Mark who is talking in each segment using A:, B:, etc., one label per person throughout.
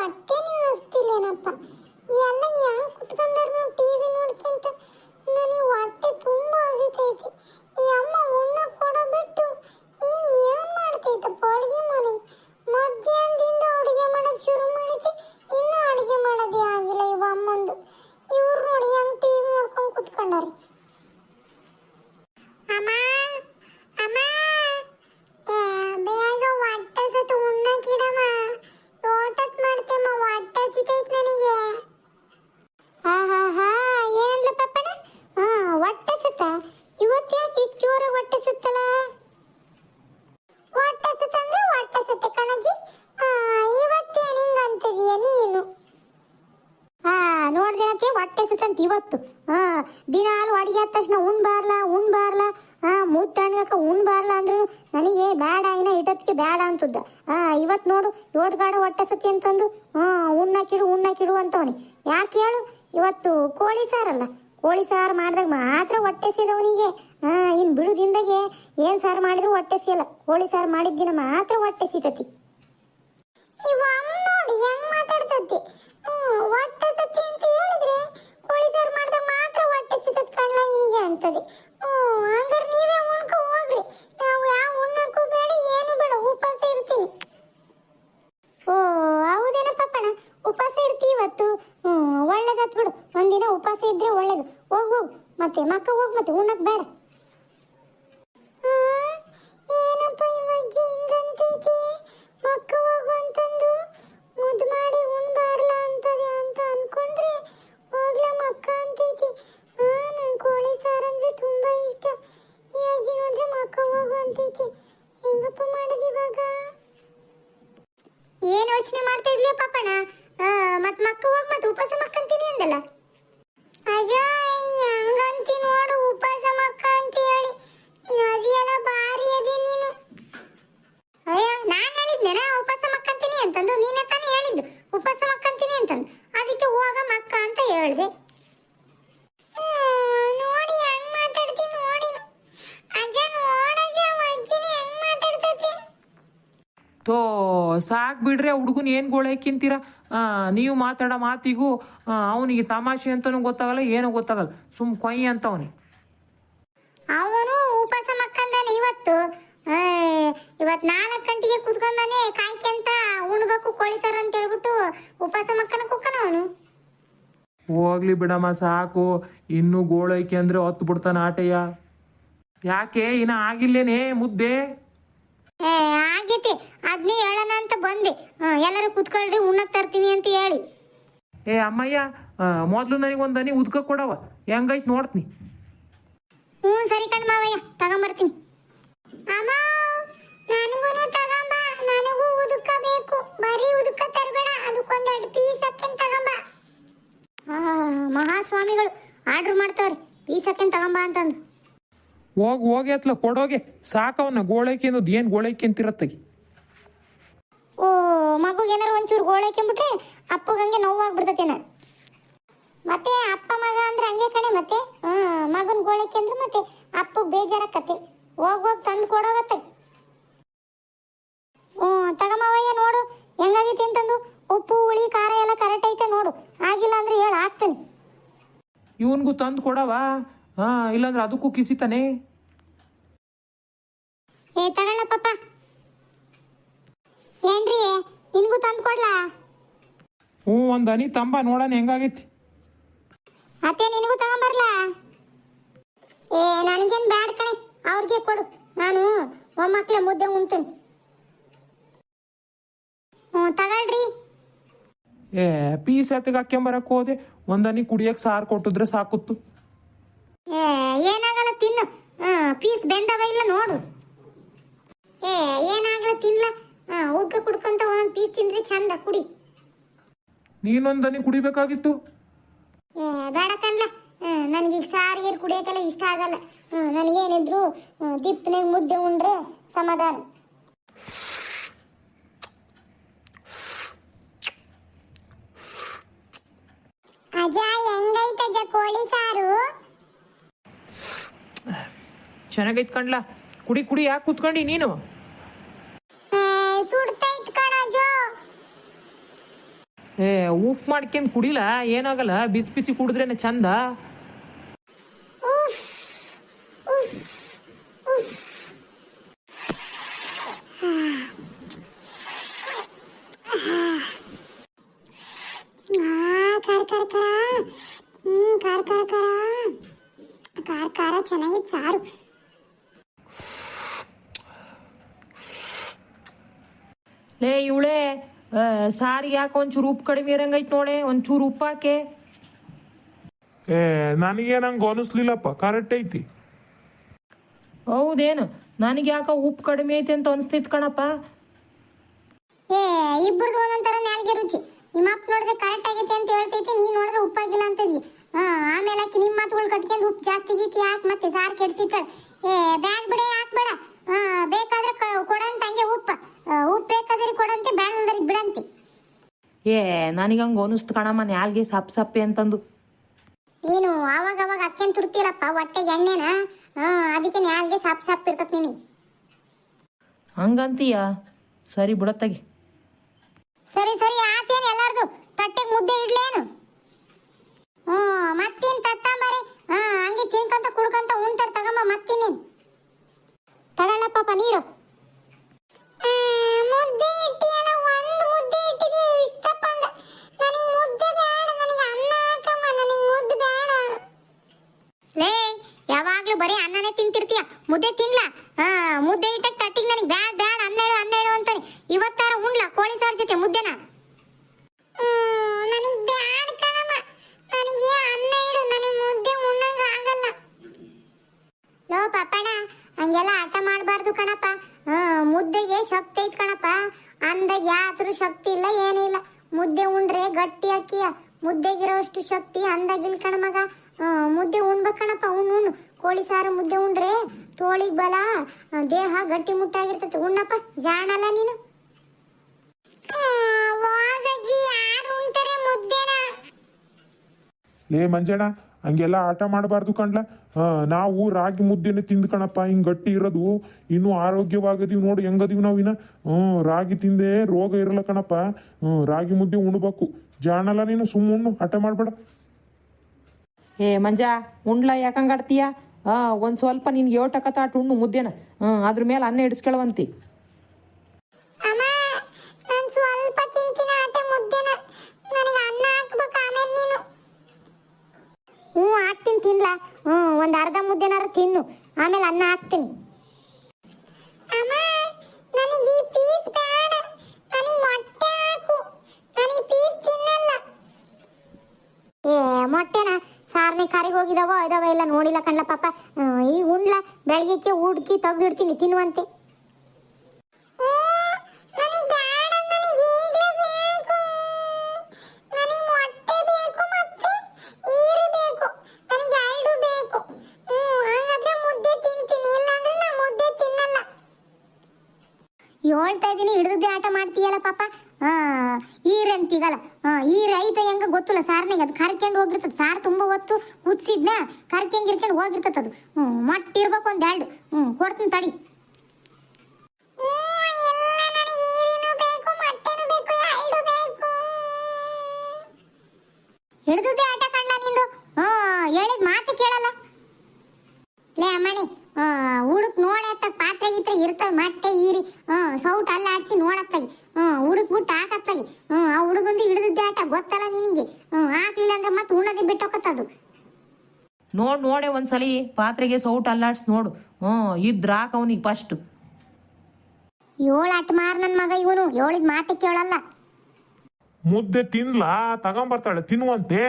A: ಹೊಟ್ಟೆನೇ ಹಸ್ತಿಲ್ಲೇನಪ್ಪ ಎಲ್ಲ ಹೆಂಗ್ ಕುತ್ಕೊಂಡಾರ ನಾವು ಟಿವಿ ನೋಡ್ಕೊಂತ ನನಗೆ ಹೊಟ್ಟೆ ತುಂಬಾ ಹಸಿತೈತಿ ಈ ಅಮ್ಮ ಉಣ್ಣ ಕೊಡ ಬಿಟ್ಟು ಈ ಏನ್ ಮಾಡ್ತೈತಪ್ಪ ಅಡುಗೆ ಮನೆಗೆ ಮಧ್ಯಾಹ್ನದಿಂದ ಅಡುಗೆ ಮಾಡೋದು ಶುರು ಮಾಡಿದ್ದೆ ಇನ್ನೂ ಅಡುಗೆ ಮಾಡೋದೇ ಆಗಿಲ್ಲ ಇವ ಅಮ್ಮಂದು ಇವ್ರು ನೋಡಿ ಹೆಂಗ್ ಟಿವಿ ನೋಡ್ಕೊಂಡು ಕುತ್ಕೊಂಡಾರೆ ಅಮ್ಮ ಅಮ್ಮ ಏ, ಬೇಗ ಹೊಟ್ಟೆ ಸತ್ತು ಉಣ್ಣಕ್ಕಿಡಮ್ಮ ತೋಟಕ್ ಮಾಡ್ತೇಮ್ಮ ಹೊಟ್ಟೆ ಸಿತೈತ್ ನನಗೆ ಹಾ ಹಾ ಹಾ ಏನಂದ್ಲ ಪಪ್ಪಣ ಹಾ ಹೊಟ್ಟೆ ಸುತ್ತ ಇವತ್ತು ಯಾಕೆ ಇಷ್ಟು ಜೋರ ಹೊಟ್ಟೆ ಸುತ್ತಲ್ಲ ಹೊಟ್ಟೆ ಸುತ್ತ ಅಂದ್ರೆ ಹೊಟ್ಟೆ ಸುತ್ತ ಕಣಜಿ ಆ, ಇವತ್ತೇನ್ ಹಿಂಗ್ ಅಂತಿದೀಯ ನೀನು ಹಾ ನೋಡ್ದೇನತಿ ಹೊಟ್ಟೆ ಸುತ್ತಂತ ಇವತ್ತು ಹಾ ದಿನಾಲು ಅಡಿಗೆ ಆದ ತಕ್ಷಣ ಉಣ್ ಬಾರ್ಲ ಉಣ್ ಬಾರ್ಲ ಹಾ ಮೂತ್ ತಣ್ಣಗಕ್ಕ ಉಣ್ ಬಾರ್ಲ ಅಂದ್ರು ನನಗೆ ಬೇಡ ಇನ್ನ ಇಟತ್ಗೆ ಬೇಡ ಅಂತದ್ದ ಹಾ ಇವತ್ ನೋಡು ಏಟ್ ಗಾಡ ಹೊಟ್ಟೆ ಸತಿ ಅಂತಂದು ಹಾ ಉಣ್ಣಕ್ಕಿಡು ಉಣ್ಣಕ್ಕಿಡು ಅಂತವನಿ ಯಾಕೆ ಹೇಳು ಇವತ್ತು ಕೋಳಿ ಸಾರಲ್ಲ ಕೋಳಿ ಸಾರು ಮಾಡಿದಾಗ ಮಾತ್ರ ಹೊಟ್ಟೆ ಸಿದವನಿಗೆ ಹಾ ಇನ್ ಬಿಡುದಿಂದಾಗೆ ಏನ್ ಸಾರು ಸಿಯಲ್ಲ ಕೋಳಿ ಸಾರು ಮಾಡಿದ ದಿನ ಮಾತ್ರ ಹೊಟ್ಟೆ ಸಿಗತಿ ಇವ ಅಮ್ಮ ನೋಡಿ ಹೆಂಗ್ ಮಾತಾಡ್ತತಿ. ಹೊಟ್ಟೆ ಸತಿ ಅಂತ ಹೇಳಿದ್ರೆ ಕೋಳಿ ಸಾರು ಮಾಡಿದಾಗ ಮಾತ್ರ ಹೊಟ್ಟೆ ಸಿಗತ್ ಕಣ್ಲ ನಿನಗೆ ಹ್ಮ್, ಹಂಗಾರೆ ನೀವೇ ಉಣ್ಕೊ ಹೋಗ್ರಿ. ನಾವು ಯಾವ ಉಣ್ಣಕ್ಕೂ ಬೇಡ, ಏನು ಬೇಡ, ಉಪವಾಸ ಇರ್ತೀನಿ. ಓ, ಹೌದೇನ ಪಪ್ಪಣ ಉಪವಾಸ ಇರ್ತಿ ಇವತ್ತು. ಒಳ್ಳೇದಾತ್ ಬಿಡು. ಒಂದಿನ ಉಪವಾಸ ಇದ್ರೆ ಒಳ್ಳೇದು. ಹೋಗ್. ಮತ್ತೆ ಮಕ್ಕ ಹೋಗ್, ಮತ್ತೆ ಉಣ್ಣಕ್ ಬೇಡ. ಏನಪ್ಪ ಇವಜ್ಜಿ ಹಿಂಗಂತೈತಿ ಮಕ್ಕ ಹೋಗು ಅಂತಂದು ಮುದ್ದು ಮಾಡಿ ಅಂತದೆ ಅಂತ ಅನ್ಕೊಂಡ್ರೆ ಹೋಗ್ಲ ಮಕ್ಕ ಅಂತೈತಿ ಹಾ ನನ್ ಕೋಳಿ ಸಾರು ಅಂದ್ರೆ ತುಂಬಾ ಇಷ್ಟ ಈ ಅಜ್ಜಿ ನೋಡ್ರೆ ಮಕ್ಕ ಹೋಗು ಅಂತೈತಿ ಹೆಂಗಪ್ಪ ಮಾಡೋದು ಇವಾಗ ಏನ್ ಯೋಚನೆ ಮಾಡ್ತಾ ಇದ್ಲಿ ಪಾಪಣ ಮತ್ ಮಕ್ಕ ಹೋಗ್ ಮತ್ ಉಪವಾಸ ಮಕ್ಕಂತೀನಿ ಅಂದಲ್ಲ ಅಜಯ್ ಹಂಗಂತಿ ನೋಡು ಉಪವಾಸ ಮಕ್ಕ ಅಂತ ಹೇಳಿ ಅದೆಲ್ಲ ಭಾರಿ ಅದಿ ನೀನು ಅಯ್ಯ ನಾನ್ ಹೇಳಿದ್ನೇನ ಉಪವಾಸ ಮಕ್ಕಂತೀನಿ ಅಂತಂದು ನೀನೇ ತಾನೇ ಹೇಳಿದ್ದು ಉಪವಾಸ ಮಕ್ಕಂತೀನಿ ಅಂತಂದು ಅದಕ್ಕೆ ಹೋಗ ಮಕ್ಕ ಅಂತ ಹೇಳ್ದೆ ನೋಡಿ ಹೆಂಗ್ ಮಾತಾಡ್ತಿ ನೋಡಿ ಅಜ್ಜ ನೋಡಜ್ಜ ಅಜ್ಜಿನಿ ಹೆಂಗ್ ಮಾತಾಡ್ತೈತಿ
B: ತೋ ಸಾಕ್ ಬಿಡ್ರಿ ಹುಡುಗನ್ ಏನು ಗೋಳಕ್ಕಿಂತೀರ ನೀವು ಮಾತಾಡೋ ಮಾತಿಗೂ ಅವನಿಗೆ ತಮಾಷೆ ಅಂತನೂ ಗೊತ್ತಾಗಲ್ಲ ಏನೂ ಗೊತ್ತಾಗಲ್ಲ. ಸುಮ್ ಕೊಯ್ ಅಂತವನಿ
A: ಅವನು ಉಪವಾಸ ಮಕ್ಕಂದಾನೆ ಇವತ್ತು. ಇವತ್ತು ಇವತ್ ನಾಲ್ಕು ಗಂಟೆಗೆ ಕುತ್ಕೊಂಡಾನೆ ಕಾಯ್ಕೆಂತ ಉಣ್ಬೇಕು ಕೋಳಿ ಸಾರು ಅಂತ ಹೇಳ್ಬಿಟ್ಟು ಉಪವಾಸ ಮಕ್ಕನ ಕುಕ್ಕನ ಅವನು.
B: ಹೋಗ್ಲಿ ಬಿಡಮ್ಮ ಸಾಕು. ಇನ್ನು ಗೋಳೈಕೆ ಅಂದ್ರೆ ಹೊತ್ತು ಬಿಡ್ತಾನ ಆಟಯ್ಯ. ಯಾಕೆ ಇನ್ನ ಆಗಿಲ್ಲೇನೆ ಮುದ್ದೆ?
A: ಏ ಆಗೈತಿ. ಅದ್ನೇ ಹೇಳೋಣ ಅಂತ ಬಂದೆ. ಹ್ಮ್, ಎಲ್ಲರೂ ಕುತ್ಕೊಳ್ರಿ ಉಣ್ಣಕ್ ತರ್ತೀನಿ ಅಂತ ಹೇಳಿ.
B: ಏ ಅಮ್ಮಯ್ಯ ಮೊದಲು ನನಗೆ ಒಂದು ಹನಿ ಉದ್ಕ ಕೊಡವ. ಹೆಂಗೈತ್ ನೋಡ್ತೀನಿ.
A: ಹ್ಞೂ ಸರಿ ಕಣ್ ಮಾವಯ್ಯ ತಗೊಂಬರ್ತೀನಿ. ಅಮ್ಮ ನನಗೂ ತಗೊಂಬ. ನನಗೂ ಉದುಕ ಬೇಕು. ಬರೀ ಉದುಕ ತರಬೇಡ. ಅದಕ್ಕೊಂದೆರಡು ಪೀಸ್ ಹಾಕ್ಯನ್ ತಗೊಂಬ. ಮಹಾಸ್ವಾಮಿಗಳು ಆರ್ಡರ್ ಮಾಡ್ತಾವ್ರಿ. ಪೀಸ್ ಹಾಕ್ಯನ್ ತಗೊಂಬ ಅಂತಂದು.
B: ಹೋಗಿ ಹೋಗಿ ಅತ್ಲ ಕೊಡೋಗೆ ಸಾಕವನ್ನ ಗೋಳೈಕೆ ಅನ್ನೋದು ಏನು ಗೋಳೈಕೆ ಅಂತಿರತ್ತಾಗಿ
A: ಓ ಮಗುಗೆ ಏನಾರು ಒಂಚೂರು ಗೋಳಾಕೊಂಡ್ಬಿಟ್ರೆ ಅಪ್ಪಗೆ ನೋವಾಗ್ಬಿಡ್ತತೇನ ಮತ್ತೆ ಅಪ್ಪ ಮಗ ಅಂದ್ರೆ ಹಂಗೆ ಕಣೆ ಮತ್ತೆ? ಮಗನ್ ಗೋಳಕ್ಕೆ ಅಂದ್ರೆ ಮತ್ತೆ ಅಪ್ಪ ಬೇಜಾರಾಕತ್ತೆ. ಹೋಗಿ ಹೋಗ್ ತಂದು ಕೊಡೋಗತ್ತೆ. ಹ್ಞೂ ತಗಮವಯ್ಯ ನೋಡು ಹೆಂಗಾಗೈತಿ ಅಂತಂದು? ಉಪ್ಪು ಹುಳಿ ಖಾರ ಎಲ್ಲ ಕರೆಕ್ಟ್ ಐತೆ ನೋಡು. ಆಗಿಲ್ಲ ಅಂದ್ರೆ ಹೇಳು ಹಾಕ್ತೀನಿ.
B: ಇವನ್ಗೂ ತಂದು ಕೊಡವ? ಹಾ ಇಲ್ಲಾಂದ್ರೆ ಅದಕ್ಕೂ ಕಿಸಿತಾನೆ
A: ಏ ತಗೊಳ್ಳ ಪಪ್ಪ ಏನ್ರಿ ನಿನ್ಗೂ ತಂದು ಕೊಡ್ಲಾ?
B: ಹ್ಞೂ ಒಂದು ಹನಿ ತಂಬ ನೋಡೋಣ ಹೆಂಗಾಗೈತಿ.
A: ಅತ್ತೆ ನಿನಗೂ ತಗೊಂಬರ್ಲಾ? ಏ ನನಗೇನು ಬ್ಯಾಡ ಕಣೆ ಅವ್ರಿಗೆ ಕೊಡು. ನಾನು ಮೊಮ್ಮಕ್ಳ ಮುದ್ದೆ ಉಣ್ತೀನಿ. ಹ್ಞೂ ತಗೊಳ್ರಿ.
B: ಏ ಪೀಸ್ ಎತ್ತಗೆ ಹಾಕ್ಯಂಬರಕ್ಕೆ ಹೋದೆ. ಒಂದು ಹನಿ ಕುಡಿಯಕ್ಕೆ ಸಾರು ಕೊಟ್ಟಿದ್ರೆ ಸಾಕುತ್ತು
A: ಏ ಏನಾಗಲ್ಲ ತಿನ್ನು ಹ್ಞೂ ಪೀಸ್ ಬೆಂದವ ಇಲ್ಲ ನೋಡು. ಏ ಏನಾಗ್ಲ ತಿನ್ಲ? ಉಗ್ಗ ಕುಡ್ಕೊಂತ ಒಂದೊಂದು ಪೀಸ್ ತಿಂದ್ರೆ ಚಂದ ಕುಡಿ.
B: ನೀನೊಂದು ಕುಡಿಬೇಕಾಗಿತ್ತು?
A: ಏ ಬೇಡ ಕನ್ಲ ನನ್ಗೆ ನನಗೀಗ ಸಾರಿ ಗೀರು ಕುಡಿಯೋಕೆಲ್ಲ ಇಷ್ಟ ಆಗಲ್ಲ. ನನಗೇನಿದ್ರು ದಿಪ್ಪನಾಗ ಮುದ್ದೆ ಉಂಡ್ರೆ ಸಮಾಧಾನ. ಅಜ್ಜ ಹೆಂಗೈತಜ್ಜ ಕೋಳಿ ಸಾರು?
B: ಚೆನ್ನಾಗೈತ್ ಕಣ್ಲ ಕುಡಿ ಕುಡಿ ಯಾಕೆ ಕುತ್ಕೊಂಡಿ ನೀನು? ಏ ಉಫ್ ಮಾಡ್ಕೊಂಡ್ ಕುಡಿಲ? ಏನಾಗಲ್ಲ? ಬಿಸಿ ಬಿಸಿ ಕುಡಿದ್ರೇನೆ ಚಂದ.
A: ಖಾರ ಖಾರ ಖಾರ ಖಾರ ಖಾರ ಚೆನ್ನಾಗಿತ್ತು ಸಾರು.
B: ಲೇ ಇವಳೆ ಸಾರಿಗೆ ಯಾಕೆ ಒಂಚೂರು ಉಪ್ಪು ಕಡಿಮೆ ಇರಂಗೈತ್ ನೋಡೆ ಒಂಚೂರು ಉಪ್ಪು ಹಾಕೆ.
C: ಏ ನನಗೆ ಹಂಗೆ ಅನಿಸ್ಲಿಲ್ಲಪ್ಪ ಕರೆಕ್ಟ್ ಐತಿ.
B: ಹೌದೇನು ನನಗೆ ಯಾಕ ಉಪ್ಪು ಕಡಿಮೆ ಐತೆ ಅಂತ ಅನಿಸ್ತಿತ್ತು ಕಣಪ್ಪ.
A: ಏ ಇಬ್ಬರದು ಒಂದೊಂಥರ ನಾಲ್ಗೆ ರುಚಿ. ನಿಮ್ಮ ಅಪ್ಪ ನೋಡಿದ್ರೆ ಕರೆಕ್ಟ್ ಆಗೈತೆ ಅಂತ ಹೇಳ್ತೈತಿ ನೀ ನೋಡಿದ್ರೆ ಉಪ್ಪಾಗಿಲ್ಲ ಅಂತದಿ. ಹಾಂ ಆಮೇಲೆ ಆಕಿ ನಿಮ್ಮ ಮಾತುಗಳು ಕಟ್ಕೊಂಡು ಉಪ್ಪು ಜಾಸ್ತಿ ಗೀತಿ ಹಾಕಿ ಮತ್ತೆ ಸಾರು ಕೆಡ್ಸಿಟ್ಟಾಳ. ಏ ಬ್ಯಾಡ್ ಬಿಡೆ ಹಾಕ್ಬೇಡ. ಹಾ ಬೇಕಾದ್ರೆ ಕ- ಕೊಡಂತ ಹಂಗೆ ಉಪ್ಪು ಬೇಕಾದ್ರೆ ಕೊಡಂತೆ ಬ್ಯಾಡಲ್ದರಿಗೆ ಬಿಡಂತೆ
B: ಏ ನನಗೆ ಹಂಗೆ ಅನಿಸ್ತು ಕಣಮ್ಮ ನ್ಯಾಲ್ಗೆ ಸಪ್ ಸಪ್ಪೆ ಅಂತಂದು.
A: ನೀನು ಅವಾಗ ಅವಾಗ ಅಕ್ಕೇನ್ ತುರ್ತಿಲ್ಲಪ್ಪ ಹೊಟ್ಟೆಗೆ ಎಣ್ಣೆನ? ಅದಕ್ಕೆ ನಾಲ್ಗೆ ಸಪ್ ಸಪ್ ಇರ್ತತ್ ನಿನಗೆ.
B: ಹಂಗಂತೀಯ? ಸರಿ ಬಿಡತ್ತಗೆ.
A: ಸರಿ ಸರಿ ಆತೇನು ಎಲ್ಲಾರ್ದು? ತಟ್ಟೆಗೆ ಮುದ್ದೆ ಇಡ್ಲೇನು? ಹ್ಞೂ ಮತ್ತೇನು ತತ್ತಂಬರಿ? ಹಾಂ ಹಂಗೆ ತಿನ್ಕಂತ ಕುಡ್ಕಂತ ಉಣ್ತಾರೆ ತಗಮ್ಮ ಮತ್ತಿನ್ನೇನು? ತಗೊಳ್ಳಪ್ಪ ನೀರು. ಮುದ್ದೆ ಇಟ್ಟಿಯಲ್ಲ ಒಂದು ಮುದ್ದೆ ಇಟ್ಟಿಗೆ ಇಷ್ಟಪ್ಪ ಅಂದ ನನಗೆ ಮುದ್ದೆ ಬೇಡ ನನಗೆ ಅನ್ನ ಹಾಕಮ್ಮ ನನಗೆ ಮುದ್ದೆ ಬೇಡ ಲೇ ಯಾವಾಗ್ಲೂ ಬರೀ ತಿಂತಿರ್ತೀಯ? ಮುದ್ದೆ ತಿನ್ಲಾ? ಹಾ ಮುದ್ದೆ ಇಟ್ಟಕ್ಕೆ ತಟ್ಟಿಗೆ ನನಗೆ ಬ್ಯಾಡ್ ಬ್ಯಾಡ್ ಹನ್ನೆರಡು ಹನ್ನೆರಡು ಅಂತಾನೆ. ಇವತ್ತಾರ ಉಣ್ಲಾ ಕೋಳಿ ಸಾರು ಜೊತೆ ಮುದ್ದೆನ? ನನಗೆ ಬ್ಯಾಡ್ ಕಣಮ್ಮ. ನನಗೆ ಅನ್ನ ಇಡು ನನಗೆ ಮುದ್ದೆ ಉಣ್ಣಂಗ ಆಗಲ್ಲ. ಲೋ ಪಾಪಣ ಹಂಗೆಲ್ಲ ಆಟ ಮಾಡಬಾರ್ದು ಕಣಪ್ಪ. ಮುದ್ದೆಗೆ ಶಕ್ತಿ ಐತ್ ಕಣಪ್ಪ. ಅಂದಾಗ ಯಾತ್ರ ಶಕ್ತಿ ಇಲ್ಲ ಏನೂ ಇಲ್ಲ. ಮುದ್ದೆ ಉಂಡ್ರೆ ಗಟ್ಟಿ ಅಕ್ಕಿಯ. ಮುದ್ದೆಗಿರೋಷ್ಟು ಶಕ್ತಿ ಅಂದಾಗಿಲ್ ಕಣಮಗ ಮುದ್ದೆ ಉಣ್ಬೇಕಣಪ್ಪ ಉಣ್ಣು ಉಣ್ಣು ಕೋಳಿ ಸಾರು ಮುದ್ದೆ ಉಂಡ್ರೆ ತೋಳಿಗೆ ಬಲ ದೇಹ ಗಟ್ಟಿ ಮುಟ್ಟಾಗಿರ್ತೈತೆ. ಉಣ್ಣಪ್ಪ ಜಾಣಲ್ಲ ನೀನು. ಏ
C: ಲೇ ಮಂಜಣ್ಣ ಹಂಗೆಲ್ಲ ಆಟ ಮಾಡಬಾರ್ದು ಕಣ್ಲ. ಹಾ ನಾವು ರಾಗಿ ಮುದ್ದೆನೆ ತಿಂದು ಕಣಪ್ಪ ಹಿಂಗ್ ಗಟ್ಟಿ ಇರೋದು. ಇನ್ನೂ ಆರೋಗ್ಯವಾಗದೀವಿ ನೋಡು ಹೆಂಗದೀವಿ ನಾವು ಇನ್ನ. ಹ್ಮ್ ರಾಗಿ ತಿಂದೆ ರೋಗ ಇರಲ್ಲ ಕಣಪ್ಪ. ಹ್ಞೂ ರಾಗಿ ಮುದ್ದೆ ಉಣ್ಬೇಕು. ಜಾಣಲ್ಲ ನೀನು ಸುಮ್ಮ ಉಣ್ಣು ಆಟ ಮಾಡಬೇಡ.
B: ಏ ಮಂಜ ಉಂಡ್ಲ ಯಾಕಂಗಾಡ್ತೀಯ ಆ, ಒಂದು ಸ್ವಲ್ಪ ನಿನ್ಗೆ ಯೋಟಕತ ಆಟ ಉಣ್ಣು ಮುದ್ದೆನ. ಹ್ಞೂ ಅದ್ರ ಮೇಲೆ ಅನ್ನ
A: ನಾನು ನೀನು. ಹ್ಞೂ ಹಾಕ್ತೀನಿ ತಿನ್ಲಾ. ಹ್ಞೂ, ಒಂದು ಅರ್ಧ ಮುದ್ದೆನಾರು ತಿನ್ನು. ಆಮೇಲೆ ಅನ್ನ ಹಾಕ್ತೀನಿ ಅಮ್ಮ ನನಗೆ ಈ ಪೀಸ್ ಬೇಡ ನನಗೆ ಮೊಟ್ಟೆ ಹಾಕು ನನಗೆ ಪೀಸ್ ತಿನ್ನಲ್ಲ ಏ ಮೊಟ್ಟೆನ ಸಾರನೆ ಕರಿಗೆ ಹೋಗಿದಾವೋ ಇದಾವ ಎಲ್ಲ ನೋಡಿಲ್ಲ ಕಣ್ಲ ಪಾಪ ಹ್ಮ್, ಈ ಉಣ್ಲ ಬೆಳಗ್ಗೆ ಹುಡ್ಕಿ ತೆಗ್ದಿಡ್ತೀನಿ ತಿನ್ನುವಂತೆ ಹೇಳ್ತಾ ಇದ್ದೀನಿ ಹಿಡಿದೇ ಆಟ ಮಾಡ್ತೀಯಲ್ಲ ಪಾಪ. ಈರ್ ಅಂತೀಗಲ್ಲ ಈ ರೈತ ಹೆಂಗ ಗೊತ್ತಿಲ್ಲ ಸಾರ್ನಾಗ ಅದು ಕರ್ಕೊಂಡು ಹೋಗಿರ್ತದ ಸಾರ್ ತುಂಬಾ ಹೊತ್ತು ಕುದಿಸಿದ್ನ ಕರ್ಕೊಂಡ್ ಗಿರ್ಕೊಂಡು ಹೋಗಿರ್ತದ ಅದು. ಹ್ಮ್ ಮಟ್ಟಿರ್ಬೇಕು ಒಂದ್ ಎರಡು. ಹ್ಮ್ ಕೊಡ್ತೀನಿ ತಡಿ. ಹಿಡಿದುದೇ ಆಟ ಕಾಣ್ಲ ನಿಂದು? ಹಾ ಹೇಳಿದ ಮಾತು ಕೇಳಲ್ಲ. ಲೇ ಅಮ್ಮಣಿ ಹುಡುಕ್ ನೋಡತ್ತ ಪಾತ್ರೆ ಗಿತ್ರೆ ಇರ್ತವೆ ಮತ್ತೆ ಈರಿ ಹ್ಮ್ ಸೌಟ್ ಅಲ್ಲ ಆಡ್ಸಿ ನೋಡತ್ತಾಗಿ ಹ್ಮ್ ಹುಡುಕ್ ಬಿಟ್ಟು ಹಾಕತ್ತಾಗಿ ಹ್ಮ್ ಆ ಹುಡುಗಂದು ಹಿಡಿದಿದ್ದೆ ಆಟ ಗೊತ್ತಲ್ಲ ನಿನಗೆ ಹ್ಮ್ ಹಾಕ್ಲಿಲ್ಲ ಅಂದ್ರೆ ಮತ್ತೆ ಉಣ್ಣದೆ ಬಿಟ್ಟೋಕತ್ತದು.
B: ನೋಡ್ ನೋಡೆ ಒಂದ್ಸಲಿ ಪಾತ್ರೆಗೆ ಸೌಟ್ ಅಲ್ಲಾಡ್ಸ್ ನೋಡು ಹ್ಞೂ ಇದ್ರಾಕ ಅವನಿಗೆ ಫಸ್ಟ್
A: ಏಳು ಆಟ ಮಾರ್ ನನ್ ಮಗ ಇವನು ಏಳಿದ್ ಮಾತು ಕೇಳಲ್ಲ.
C: ಮುದ್ದೆ ತಿನ್ಲಾ ತಗೊಂಬರ್ತಾಳೆ ತಿನ್ನುವಂತೆ.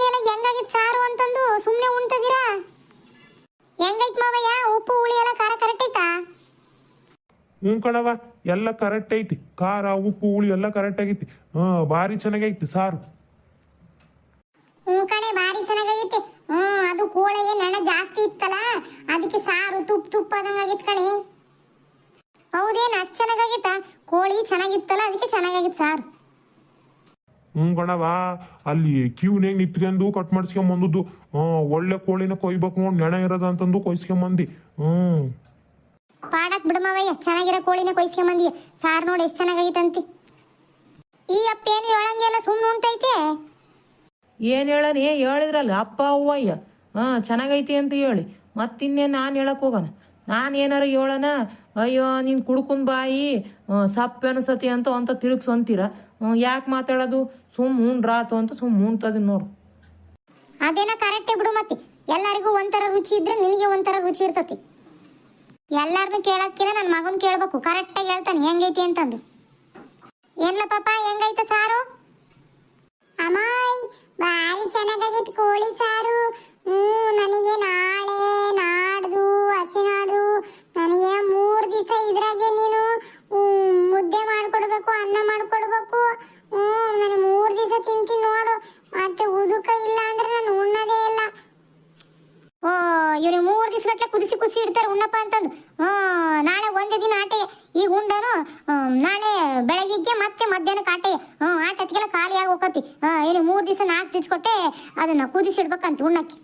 A: ಇದೆಯಲ್ಲ ಹೆಂಗಾಗಿತ್ತು ಸಾರು ಅಂತಂದು ಸುಮ್ಮನೆ ಉಣ್ತದೀರಾ ಹೆಂಗೈತ್ ಮಾವಯ್ಯ? ಉಪ್ಪು ಹುಳಿ ಎಲ್ಲ ಖಾರ ಕರೆಕ್ಟ್ ಐತಾ?
C: ಹ್ಞೂ ಕಣವ ಎಲ್ಲ ಕರೆಕ್ಟ್ ಐತಿ. ಖಾರ ಉಪ್ಪು ಹುಳಿ ಎಲ್ಲ ಕರೆಕ್ಟ್ ಆಗೈತಿ. ಹಾ ಭಾರಿ ಚೆನ್ನಾಗೈತಿ ಸಾರು.
A: ಹ್ಞೂ ಕಣೆ ಭಾರಿ ಚೆನ್ನಾಗೈತಿ. ಹ್ಞೂ ಅದು ಕೋಳಿಗೆ ನೆನ ಜಾಸ್ತಿ ಇತ್ತಲ್ಲ ಅದಕ್ಕೆ ಸಾರು ತುಪ್ಪ ತುಪ್ಪ ಆದಂಗಾಗಿತ್ತು ಕಣೆ. ಹೌದೇನು ಅಷ್ಟು ಚೆನ್ನಾಗಾಗಿತ್ತಾ ಕೋಳಿ ಚೆನ್ನಾಗಿತ್ತಲ್ಲ ಅದಕ್ಕೆ ಚೆನ್ನಾಗಾಗಿತ್ತು ಸಾರು.
C: ಹ್ಞೂ ಕಣವ ಅಲ್ಲಿ ಕ್ಯೂನ್ಯಾಗ ನಿತ್ಕೊಂಡು ಕಟ್ ಮಾಡಿಸ್ಕೊಂಬಂದದ್ದು? ಹ್ಞೂ ಒಳ್ಳೆ ಕೋಳಿನ ಕೊಯ್ಬೇಕು ನೋಡಿ ನೆಣ ಇರದ ಅಂತಂದು ಕೊಯ್ಸ್ಕೊಂಬಂದಿ. ಹ್ಞೂ
A: ಪಾಡಕ್ ಬಿಡಮವಯ್ಯ ಚೆನ್ನಾಗಿರೋ ಕೋಳಿನ ಕೊಯ್ಸ್ಕೊಂಬಂದಿ. ಸಾರ್ ನೋಡಿ ಎಷ್ಟು ಚೆನ್ನಾಗೈತಂತಿ ಈ ಅಪ್ಪ ಏನು ಹೇಳಂಗಿಲ್ಲ ಸುಮ್ಮನೆ ಉಂಟೈತೆ
B: ಏನು ಹೇಳನಿ ಹೇಳಿದ್ರಲ್ಲ ಅಪ್ಪ ಅವ್ವಯ್ಯ. ಹಾಂ ಚೆನ್ನಾಗೈತಿ ಅಂತ ಹೇಳಿ. ಮತ್ತಿನ್ನೇನು ನಾನು ಹೇಳಕ್ ಹೋಗೋಣ. ನಾನು ಏನಾರು ಹೇಳೋಣ ಅಯ್ಯೋ ನೀನು ಕುಡ್ಕೊಂಡ್ ಬಾಯಿ ಸಪ್ಪೆ ಅನಿಸ್ತತಿ ಅಂತ ಅಂತ ತಿರುಗ್ಸೊಂತೀರ ಯಾಕೆ ಮಾತಾಡೋದು? ಸುಮ್ ಉಂಡ್ರಾತು ಅಂತ ಸುಮ್ ಉಣ್ತದೆ ನೋಡು.
A: ಅದೇನ ಕರೆಕ್ಟೇ ಬಿಡು ಮತ್ತೆ. ಎಲ್ಲರಿಗೂ ಒಂಥರ ರುಚಿ ಇದ್ರೆ ನಿನಗೆ ಒಂಥರ ರುಚಿ ಇರ್ತತಿ. ಎಲ್ಲಾರನ್ನು ಕೇಳಕ್ಕಿದ ನನ್ನ ಮಗನ್ ಕೇಳ್ಬೇಕು. ಕರೆಕ್ಟಾಗಿ ಹೇಳ್ತಾನೆ. ಹೆಂಗೈತಿ ಅಂತಂದು. ಏನ್ಲ ಪಾಪ? ಹೆಂಗೈತೆ ಸಾರು? ಅಮ್ಮಾಯ್ ಭಾರಿ ಚೆನ್ನಾಗೈತಿ ಕೋಳಿ ಸಾರು ಹ್ಮ್ ನನಗೆ ನಾಳೆ ನಾಡ್ದು ಅಚ್ಚನಾಡು ನನಗೆ ಮೂರ್ ದಿವಸ ಇದ್ರಾಗೆ ನೀನು ಹ್ಮ್, ಮುದ್ದೆ ಮಾಡ್ಕೊಡ್ಬೇಕು ಅನ್ನ ಮಾಡ್ಕೊಡ್ಬೇಕು ಹ್ಮ್ ನಾನು ಮೂರ್ ದಿವಸ ತಿಂತೀನಿ ನೋಡು ಮತ್ತೆ ಉದುಕ ಇಲ್ಲ ಅಂದ್ರೆ ನಾನು ಉಣ್ಣದೇ ಇಲ್ಲ ಓ ಇವ್ರಿಗೆ ಮೂರು ದಿವಸ ಗಟ್ಲೆ ಕುದಿಸಿ ಕುದಿಸಿ ಇಡ್ತಾರೆ ಉಣ್ಣಪ್ಪ ಅಂತಂದು ಹ್ಮ್ ನಾಳೆ ಒಂದೇ ದಿನ ಆಟೆ ಈಗ ಉಂಡನು ಹ್ಮ್, ನಾಳೆ ಬೆಳಗ್ಗೆಗೆ ಮತ್ತೆ ಮಧ್ಯಾಹ್ನಕ್ಕೆ ಆಟೆ ಹ್ಮ್ ಆಟತ್ಗೆಲ್ಲ ಖಾಲಿ ಆಗಿ ಹೋಗತಿ ಇವ್ರಿಗೆ ಮೂರು ದಿವಸ ನಾಲ್ಕು ದಿವ್ಸಕೊಟ್ಟೆ ಅದನ್ನ ಕುದಿಸಿಡ್ಬೇಕಂತ ಉಣ್ಣಕ್ಕೆ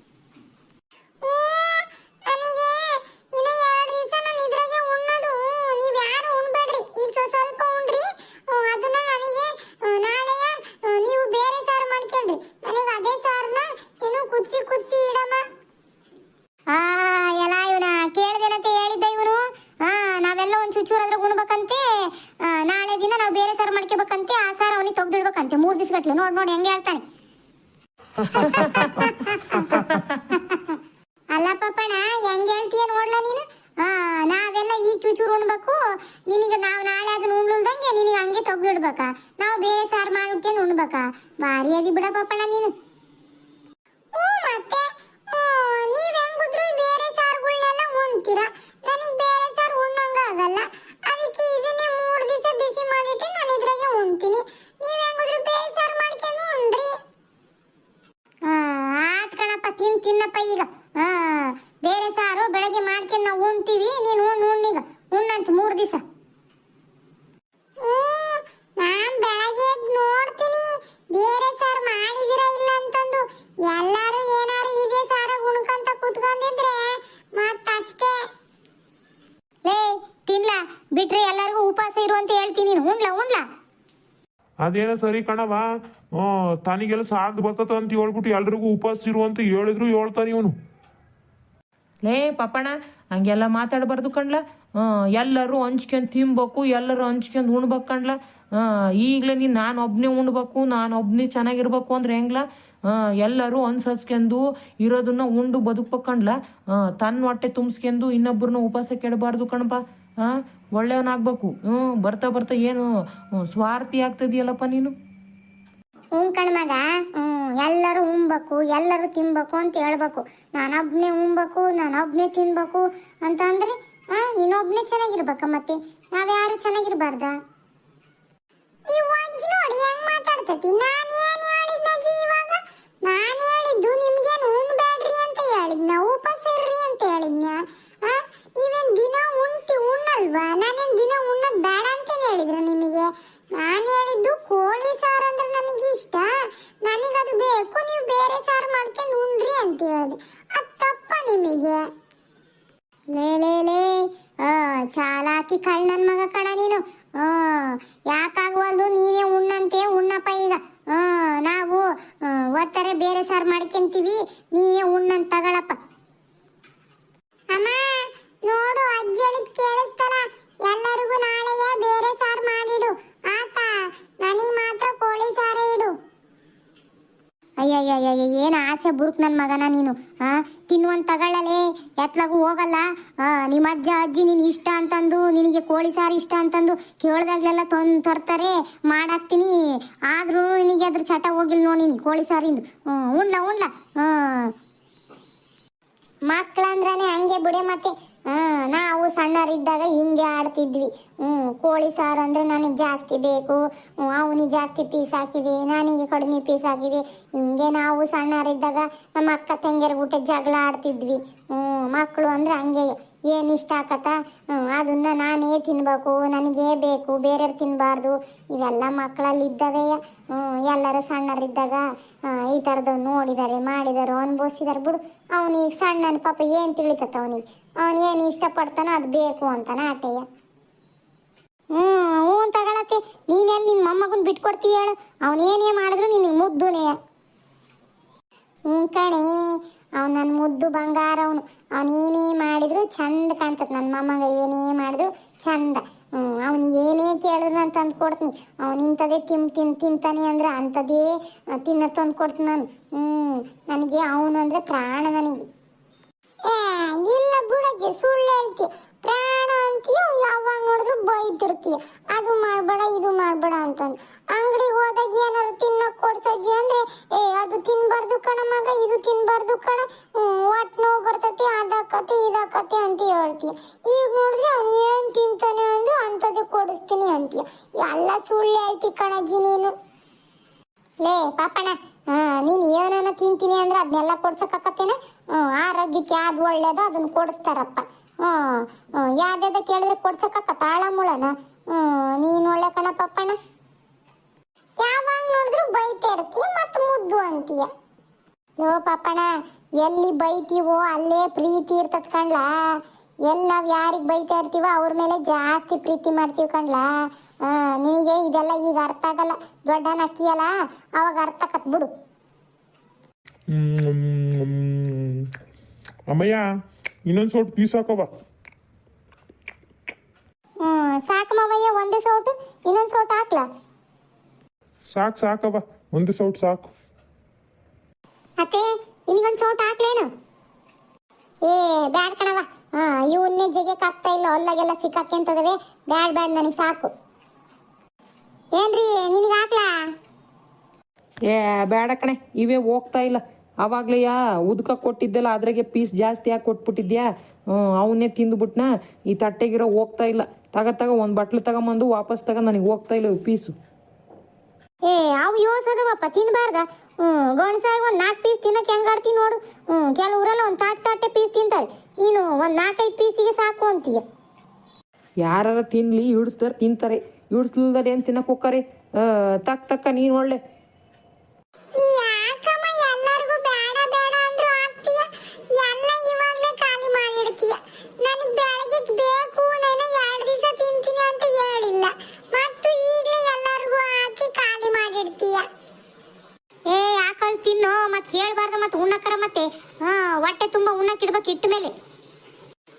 A: ನನಗೆ ಇನ್ನು ಎರಡು ದಿವಸ ನಾನು ಇದ್ರಾಗೆ ಉಣ್ಣೋದು ನೀವು ಯಾರು ಉಣ್ಬೇಡ್ರಿ ಈಗ ಸ್ವ- ಸ್ವಲ್ಪ ಉಣ್ರಿ ಹ್ಮ್, ಅದನ್ನ ನನಗೆ ಹ್ಮ್, ನಾಳೆಯ ಹ್ಮ್, ನೀವು ಬೇರೆ ಸಾರು ಮಾಡ್ಕೊಳ್ರಿ ನನಗೆ ಅದೇ ಸಾರನ್ನ ಇನ್ನು ಕುದಿಸಿ ಕುದಿಸಿ ಇಡಮ್ಮ ಆ ಎಲ್ಲ ಇವನ ಕೇಳ್ದೇನಂತೆ ಹೇಳಿದ್ದ ಇವನು ಆ ನಾವೆಲ್ಲ ಒಂದು ಚುಚ್ಚೂರಾದ್ರೆ ಉಣ್ಬೇಕಂತೆ ಆ, ನಾಳೆ ದಿನ ನಾವು ಬೇರೆ ಸಾರು ಮಾಡ್ಕೋಬೇಕಂತೆ ಆ ಸಾರು ಅವನಿಗೆ ತೆಗ್ದಿಡ್ಬೇಕಂತೆ ಮೂರು ದಿವಸ ಗಟ್ಲೆ ನೋಡಿ ನೋಡಿ ಹೆಂಗೆ ಹೇಳ್ತಾನೆ ಅಲ್ಲ ಪಪ್ಪಣ ಹೆಂಗ್ ಹೇಳ್ತೀಯ ನೋಡ್ಲ ನೀನು ಆ ನಾವೆಲ್ಲ ಈ ಚೂಚೂರು ಉಣ್ಬೇಕು ನಿನಗೆ ನಾವು ನಾಳೆ ಅದನ್ನ ಉಣ್ಲಲ್ದಂಗೆ ತೆಗ್ದಿಡ್ಬೇಕಾ ನಾವು ಬೇರೆ ಸಾರು ಮಾಡ್ಕೊಂಡು ಉಣ್ಬೇಕಾ ಭಾರಿ ಅದಿ ಬಿಡ ಪಪ್ಪಣ ನೀನು. ಮತ್ತೆ. ನೀವ್ ಹೆಂಗಿದ್ರು ಬೇರೆ ಸಾರುಗಳನ್ನೆಲ್ಲ ಉಣ್ತೀರಾ. ನನಗೆ ಬೇರೆ ಸಾರು ಉಣ್ಣಂಗ ಆಗಲ್ಲ. ಅದಕ್ಕೆ ಇದನ್ನೇ ಮೂರು ದಿವಸ ಬಿಸಿ ಮಾಡಿಟ್ಟು ನಾನು ಇದ್ರಾಗೆ ಉಣ್ತೀನಿ. ನೀವ್ ಹೆಂಗುದ್ರು ಬೇರೆ ಸಾರು ಮಾಡ್ಕೊಂಡು ಉಣ್ರಿ. ಆತ್ ಕಣಪ್ಪ ತಿನ್ ತಿನ್ನಪ್ಪ ಈಗ. ಆ, ಬೇರೆ ಸಾರು ಬೆಳಗ್ಗೆ ಮಾಡ್ಕೊಂಡು ನಾವು ಉಣ್ತೀವಿ ನೀನು ಉಣ್ಣು ಉಣ್ಣೀಗ ಉಣ್ಣಂತ ಮೂರು ದಿವಸ. ನಾನ್ ಬೆಳಗ್ಗೆ ಎದ್ದು ನೋಡ್ತೀನಿ. ಬೇರೆ ಸಾರು ಮಾಡಿದಿರ ಇಲ್ಲ ಅಂತಂದು. ಎಲ್ಲಾರು ಏನಾರು ಇದೇ ಸಾರ ಉಣ್ಕಂತ ಕೂತ್ಕೊಂಡಿದ್ರೆ ಮತ್ತಷ್ಟೇ ಲೇ ತಿನ್ಲಾ. ಬಿಟ್ರೆ ಎಲ್ಲರಿಗೂ ಉಪವಾಸ ಇರು ಅಂತ ಹೇಳ್ತೀನಿ ಉಣ್ಲ ಉಣ್ಲ?
C: ಅದೇನೋ ಸರಿ ಕಣವ ಓ ತನಿಗೆಲ್ಲ ಸಾರ್ದು ಬರ್ತದ ಅಂತ ಹೇಳ್ಬಿಟ್ಟು ಎಲ್ರಿಗೂ ಉಪವಾಸ ಇರು ಅಂತ ಹೇಳಿದ್ರು ಹೇಳ್ತಾನೆ ಇವನು.
B: ಲೇ ಪಪ್ಪಣ ಹಂಗೆಲ್ಲ ಮಾತಾಡಬಾರ್ದು ಕಣ್ಲ. ಎಲ್ಲರೂ ಹಂಚ್ಕೊಂಡು ತಿನ್ಬೇಕು ಎಲ್ಲರೂ ಹಂಚ್ಕೊಂಡು ಉಣ್ಬೇಕು ಕಣ್ಲ. ಈಗಲೇ ನೀನು ನಾನು ಒಬ್ಬನೇ ಉಣ್ಬೇಕು ನಾನು ಒಬ್ಬನೇ ಚೆನ್ನಾಗಿರ್ಬೇಕು ಅಂದ್ರೆ ಹೆಂಗ್ಲ? ಎಲ್ಲರೂ ಅನ್ಸಸ್ಕೆಂದು ಇರೋದನ್ನ ಉಂಡು ಬದುಕ್ಬೇಕು ಕಣ್ಲ? ಆ, ತನ್ನ ಹೊಟ್ಟೆ ತುಂಬಿಸ್ಕೊಂಡು ಇನ್ನೊಬ್ಬರನ್ನ ಉಪವಾಸ ಕೆಡಬಾರ್ದು ಕಣಪ್ಪ ಹಾಂ ಒಳ್ಳೆಯವನಾಗ್ಬೇಕು. ಹ್ಞೂ ಬರ್ತಾ ಬರ್ತಾ ಏನು ಸ್ವಾರ್ಥಿ ಆಗ್ತದೆಯಲ್ಲಪ್ಪ ನೀನು?
A: ಹ್ಞೂ ಕಣ್ಮಗ ಹ್ಞೂ ಎಲ್ಲರೂ ಉಣ್ಬೇಕು ಎಲ್ಲರೂ ತಿನ್ಬೇಕು ಅಂತ ಹೇಳ್ಬೇಕು. ನಾನೊಬ್ನೇ ಉಣ್ಬೇಕು ನಾನೊಬ್ನೇ ತಿನ್ಬೇಕು ಅಂತ ಅಂದ್ರೆ ಹಾಂ ನೀನೊಬ್ನೇ ಚೆನ್ನಾಗಿರ್ಬೇಕ ಮತ್ತೆ? ನಾವ್ಯಾರು ಚೆನ್ನಾಗಿರ್ಬಾರ್ದ? ಈ ಅಜ್ಜ ನೋಡಿ ಹೆಂಗ್ ಮಾತಾಡ್ತತಿ? ನಾನು ಏನ್ ಹೇಳಿದ್ನಜ್ಜಿ ಇವಾಗ? ನಾನು ಹೇಳಿದ್ದು ನಿಮ್ಗೇನು ಉಣ್ಬೇಡ್ರಿ ಅಂತ ಹೇಳಿದ್ನ ಉಪವಾಸ ಇರ್ರಿ ಅಂತ ಹೇಳಿದ್ನ. ಆ ನೀವೇನ್ ದಿನ ಉಣ್ತಿ ಉಣ್ಣಲ್ವಾ? ನಾನೇನ್ ದಿನ ಉಣ್ಣದ್ ಬೇಡ ಅಂತ ಹೇಳಿದ್ರ ನಿಮಗೆ? ನಾನು ಹೇಳಿದ್ದು ಕೋಳಿ ಸಾರು ಅಂದ್ರೆ ನನಗೆ ಇಷ್ಟ. ನನಗದು ಬೇಕು ನೀವು ಬೇರೆ ಸಾರು ಮಾಡ್ಕೊಂಡು ಉಣ್ರಿ ಅಂತ ಹೇಳಿದೆ ಅದ್ ತಪ್ಪ ನಿಮಗೆ. ಲೇ ಲೇ ಲೇ. ಆ, ಚಾಲಾಕಿ ಕಳ್ಳನ್ ಮಗ ಕಣ ನೀನು ಆ, ಯಾಕಾಗವಲ್ದು ನೀನೇ ಉಣ್ಣಂತೆ ಉಣ್ಣಪ್ಪ ಈಗ ಆ, ನಾವು ಆ, ಒತ್ತಾರೆ ಬೇರೆ ಸಾರು ಮಾಡ್ಕೊಂತೀವಿ ನೀನೇ ಉಣ್ಣಂತ ತಗಳಪ್ಪ ಅಮ್ಮ ನೋಡು ಅಜ್ಜಿ ಹೇಳಿದ್ ಕೇಳಿಸ್ತಲ್ಲ ಎಲ್ಲರಿಗೂ ನಾಳೆಯ ಬೇರೆ ಸಾರು ಮಾಡಿಡು ಆತ ನನಗೆ ಮಾತ್ರ ಕೋಳಿ ಸಾರೇ ಇಡು ಅಯ್ಯಯ್ಯಯ್ಯ ಏನು ಆಸೆ ಬುರುಕ್ ನನ್ನ ಮಗನ ನೀನು, ಆ? ತಿನ್ನುವಂತ ತಗೊಳ್ಳಲೇ ಎತ್ಲಾಗೂ ಹೋಗಲ್ಲ. ನಿಮ್ಮ ಅಜ್ಜ, ಅಜ್ಜಿ ನೀನು ಇಷ್ಟ ಅಂತಂದು, ನಿನಗೆ ಕೋಳಿ ಸಾರು ಇಷ್ಟ ಅಂತಂದು ಕೇಳ್ದಾಗ್ಲೆಲ್ಲ ತೊಂದ್ ತರ್ತಾರೆ. ಮಾಡಾಕ್ತೀನಿ. ಆದ್ರೂ ನಿನಗೆ ಅದ್ರ ಚಟ ಹೋಗಿಲ್ಲ ನೋಡಿ ನೀನು ಕೋಳಿ ಸಾರಿಂದು. ಉಣ್ಲ ಉಣ್ಲ. ಹ್ಞೂ. ಮಕ್ಳಂದ್ರನೆ ಹಂಗೆ ಬಿಡೆ ಮತ್ತೆ. ನಾವು ಸಣ್ಣರಿದ್ದಾಗ ಹಿಂಗೆ ಆಡ್ತಿದ್ವಿ. ಹ್ಮ್, ಕೋಳಿ ಸಾರು ಅಂದ್ರೆ ನನಗೆ ಜಾಸ್ತಿ ಬೇಕು. ಅವನಿಗೆ ಜಾಸ್ತಿ ಪೀಸ್ ಹಾಕಿದ್ವಿ ನನಗೆ ಕಡಿಮೆ ಪೀಸ್ ಹಾಕಿದೆ. ಹಿಂಗೆ ನಾವು ಸಣ್ಣರಿದ್ದಾಗ ನಮ್ಮ ಅಕ್ಕ ತಂಗಿಯರ ಊಟ ಜಗಳ ಆಡ್ತಿದ್ವಿ. ಹ್ಮ್, ಮಕ್ಕಳು ಅಂದ್ರೆ ಹಂಗೆ. ಏನು ಇಷ್ಟ ಆಗತ್ತ ಅದನ್ನ ನಾನೇ ತಿನ್ಬೇಕು ನನಗೇ ಬೇಕು ಬೇರೆಯವ್ರು ತಿನ್ನಬಾರ್ದು ಇವೆಲ್ಲ ಮಕ್ಕಳಲ್ಲಿ ಹ್ಮ್, ಎಲ್ಲರೂ ಸಣ್ಣರಿದ್ದಾಗ ಈ ಥರದ್ದು ನೋಡಿದ್ದಾರೆ ಮಾಡಿದಾರೆ ಅನುಭವಿಸಿದಾರೆ ಬಿಡು. ಅವನಿಗೆ ಸಣ್ಣನ ಪಾಪ ಏನು ತಿಳಿತತ್ತ ಅವನಿಗೆ? ಅವನು ಏನು ಇಷ್ಟಪಡ್ತಾನೋ ಅದು ಬೇಕು ಅಂತಾನೆ ಆಟೆಯ ಹ್ಞೂ ಹ್ಞೂ ತಗೊಳತ್ತೆ ನೀನೆಲ್ಲಿ ನಿನ್ನ ಮೊಮ್ಮಗನ್ ಬಿಟ್ಕೊಡ್ತೀಯ ಹೇಳು. ಅವನೇನೇ ಮಾಡಿದ್ರು ನಿನಗೆ ಮುದ್ದುನೇ ಹ್ಞೂ ಕಣೆ ಅವ್ನು ನನ್ನ ಮುದ್ದು ಬಂಗಾರ ಅವನು. ಅವನು ಏನೇ ಮಾಡಿದ್ರು ಚಂದ ಕಾಣ್ತದೆ. ನನ್ನ ಮೊಮ್ಮಗ ಏನೇ ಮಾಡಿದ್ರು ಚಂದ. ಅವ್ನು ಏನೇ ಕೇಳಿದ್ರು ನಾನು ತಂದು ಕೊಡ್ತೀನಿ. ಅವ್ನು ಇಂಥದೇ ತಿನ್ ತಿನ್ ತಿಂತಾನೆ ಅಂದ್ರೆ ಅಂಥದ್ದೇ ತಿನ್ನ ತಂದು ಕೊಡ್ತೀನಿ ನಾನು. ಹ್ಞೂ ನನಗೆ ಅವನು ಅಂದರೆ ಪ್ರಾಣ ನನಗೆ. ಏ, ಇಲ್ಲ ಬುಡಜ್ಜಿ, ಸುಳ್ಳು ಹೇಳ್ತಿ. ಪ್ರಾಣ ಅಂತೀಯ, ಯಾವಾಗ ನೋಡಿದ್ರು ಬೈತಿರ್ತೀಯ ಅದು ಮಾಡಬೇಡ, ಇದು ಮಾಡಬೇಡ ಅಂತಂದು. ಅಂಗಡಿಗೆ ಹೋದಾಗ ಏನಾದ್ರು ತಿನ್ನಕ್ ಕೊಡ್ಸಜ್ಜಿ ಅಂದ್ರೆ, ಏ, ಅದು ತಿನ್ಬಾರ್ದು ಕಣ ಮಗ, ಇದು ತಿನ್ಬಾರ್ದು ಕಣ. ಹೊಟ್ಟೆ ನೋವು ಬರ್ತೈತಿ, ಅದಾಕತಿ, ಇದಾಕತಿ ಅಂತ ಹೇಳ್ತೀಯ ಈಗ ನೋಡಿದ್ರೆ ಅವ್ನು ಏನ್ ತಿಂತಾನೆ ಅಂದ್ರು ಅಂಥದ್ದು ಕೊಡಿಸ್ತೀನಿ ಅಂತೀಯ. ಎಲ್ಲ ಸುಳ್ಳು ಐತಿ ಕಣಜ್ಜಿ ನೀನು. ಲೇ ಪಾಪಣ ನೀನು ಏನಾನ ತಿಂತೀನಿ ಅಂದ್ರೆ ಅದನ್ನೆಲ್ಲ ಕೊಡ್ಸಕ್ಕಾಕತ್ತೇನ ಹ್ಮ್, ಆರೋಗ್ಯಕ್ಕೆ ಯಾವ್ದು ಒಳ್ಳೇದೋ ಅದನ್ನ ಕೊಡಿಸ್ತಾರಪ್ಪ. ಯಾವ್ದಾದ ಕೇಳಿದ್ರೆ ಕೊಡ್ಸಕ್ಕ ತಾಳ ಮುಳನ ಹ್ಞೂ ನೀನು ಒಳ್ಳೆ ಕಣ ಪಪ್ಪಣ ಯಾವಾಗ ನೋಡಿದ್ರು ಬೈತಾ ಇರ್ತೀಯ ಮತ್ತು ಮುದ್ದು ಅಂತೀಯ. ಲೋ ಪಪ್ಪಣ ಎಲ್ಲಿ ಬೈತೀವೋ ಅಲ್ಲೇ ಪ್ರೀತಿ ಇರ್ತದ ಕಣ್ಲಾ ಎಲ್ಲಿ ನಾವು ಯಾರಿಗೆ ಬೈತಾ ಇರ್ತೀವೋ ಅವ್ರ ಮೇಲೆ ಜಾಸ್ತಿ ಪ್ರೀತಿ ಮಾಡ್ತೀವಿ ಕಣ್ಲಾ ನಿನಗೆ ಇದೆಲ್ಲ ಈಗ ಅರ್ಥ ಆಗಲ್ಲ. ದೊಡ್ಡ ನಕ್ಕಿಯಲ್ಲ ಅವಾಗ ಅರ್ಥ
C: ಕತ್ಬಿಡು. ಅಮ್ಮಯ್ಯ. ಇನ್ನೊಂದು ಸೌಟ್ ಪೀಸ್ ಹಾಕವ.
A: ಹ್ಮ್ ಸಾಕು ಮಾವಯ್ಯ ಒಂದೇ ಸೌಟು ಇನ್ನೊಂದು ಸೌಟ್ ಹಾಕ್ಲಾ?
C: ಸಾಕು ಸಾಕವ ಒಂದು ಸೌಟ್ ಸಾಕು.
A: ಅತ್ತೆ ನಿನಗೊಂದು ಸೌಟ್ ಹಾಕ್ಲೇನು? ಏ ಬ್ಯಾಡ್ ಕಣವ ಹಾ ಇವನ್ನೇ ಜಗಕ್ಕೆ ಆಗ್ತಾ ಇಲ್ಲ ಅಲ್ಲಾಗೆಲ್ಲ ಸಿಕ್ಕಾಕ್ಯಂತದವೆ ಬ್ಯಾಡ್ ಬ್ಯಾಡ್ ನನಗೆ ಸಾಕು. ಏನ್ರಿ ನಿನಗೆ ಹಾಕ್ಲಾ?
B: ಏ ಬೇಡ ಕಣೆ ಇವೇ ಹೋಗ್ತಾ ಇಲ್ಲ. ಅವಾಗ್ಲೇ ಯಾ ಉದ್ಕ ಕೊಟ್ಟಿದ್ದೆಲ್ಲ ಅದ್ರಾಗೆ ಪೀಸ್ ಜಾಸ್ತಿ ಯಾಕೆ ಕೊಟ್ಬಿಟ್ಟಿದ್ಯಾ? ಹ್ಞೂ ಅವನ್ನೇ ತಿಂದ್ಬಿಟ್ನ? ಈ ತಟ್ಟೆಗಿರೋ ಹೋಗ್ತಾ ಇಲ್ಲ. ತಗ ತಗ ಒಂದು ಬಟ್ಲು ತಗೊಂಬಂದು ವಾಪಸ್ ತಗ ನನಗೆ ಹೋಗ್ತಾ ಇಲ್ಲ ಪೀಸು.
A: ಏ ಅವು ಯೋಸದವಪ್ಪ ತಿನ್ನಬಾರ್ದ ಹ್ಞೂ ಗಣಸಾಗಿ ಒಂದು ನಾಲ್ಕು ಪೀಸ್ ತಿನ್ನಕ್ಕೆ ಹೆಂಗಾಡ್ತಿ ನೋಡು. ಹ್ಮ್ ಕೆಲವರೆಲ್ಲ ಒಂದು ತಾಟ್ ತಾಟೆ ಪೀಸ್ ತಿಂತಾರೆ. ನೀನು ಒಂದು ನಾಲ್ಕೈದು ಪೀಸಿಗೆ ಸಾಕು ಅಂತೀಯ.
B: ಯಾರು ತಿನ್ನಲಿ ಹಿಡಿಸ್ತಾರೆ ತಿಂತಾರೆ. ಹಿಡಿಸ್ಲಿಲ್ದರೆ ಏನು ತಿನ್ನಕ್ಕೆ ಹೋಗ್ತಾರೆ ತಕ್ಕ ತಕ್ಕ ನೀನು ಒಳ್ಳೆ
A: ಹೊಟ್ಟೆ ತುಂಬ ಉಣ್ಣಕ್ಕಿಡ್ಬೇಕು ಇಟ್ಟ ಮೇಲೆ.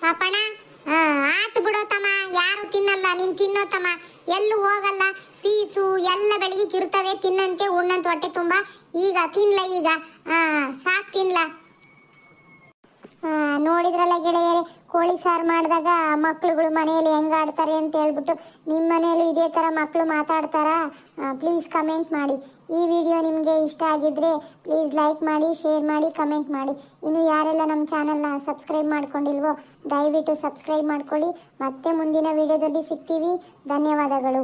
A: ಪಾಪಣ ಆತು ಬಿಡೋ ತಮ್ಮ. ಯಾರು ತಿನ್ನಲ್ಲ, ನೀನ್ ತಿನ್ನೋ ತಮ್ಮ. ಎಲ್ಲೂ ಹೋಗಲ್ಲ. ಪೀಸು ಎಲ್ಲ ಬೆಳಗ್ಗೆ ಇರ್ತವೆ ತಿನ್ನಂತೆ, ಉಣ್ಣಂತ ಹೊಟ್ಟೆ ತುಂಬಾ. ಈಗ ತಿನ್ಲ ಈಗ. ಸಾಕ್ ತಿನ್ಲ. ನೋಡಿದ್ರಲ್ಲ ಗೆಳೆಯರೇ, ಕೋಳಿ ಸಾರು ಮಾಡಿದಾಗ ಮಕ್ಕಳುಗಳು ಮನೆಯಲ್ಲಿ ಹೆಂಗ್ ಆಡ್ತಾರೆ ಅಂತ ಹೇಳ್ಬಿಟ್ಟು ನಿಮ್ಮ ಮನೆಯಲ್ಲೂ ಇದೇ ಥರ ಮಕ್ಕಳು ಮಾತಾಡ್ತಾರಾ? ಪ್ಲೀಸ್ ಕಮೆಂಟ್ ಮಾಡಿ. ಈ ವಿಡಿಯೋ ನಿಮಗೆ ಇಷ್ಟ ಆಗಿದ್ರೆ ಪ್ಲೀಸ್ ಲೈಕ್ ಮಾಡಿ ಶೇರ್ ಮಾಡಿ ಕಮೆಂಟ್ ಮಾಡಿ. ಇನ್ನು ಯಾರೆಲ್ಲ ನಮ್ಮ ಚಾನೆಲ್ನ ಸಬ್ಸ್ಕ್ರೈಬ್ ಮಾಡ್ಕೊಂಡಿಲ್ವೋ, ದಯವಿಟ್ಟು ಸಬ್ಸ್ಕ್ರೈಬ್ ಮಾಡ್ಕೊಳ್ಳಿ. ಮತ್ತೆ ಮುಂದಿನ ವಿಡಿಯೋದಲ್ಲಿ ಸಿಗ್ತೀವಿ. ಧನ್ಯವಾದಗಳು.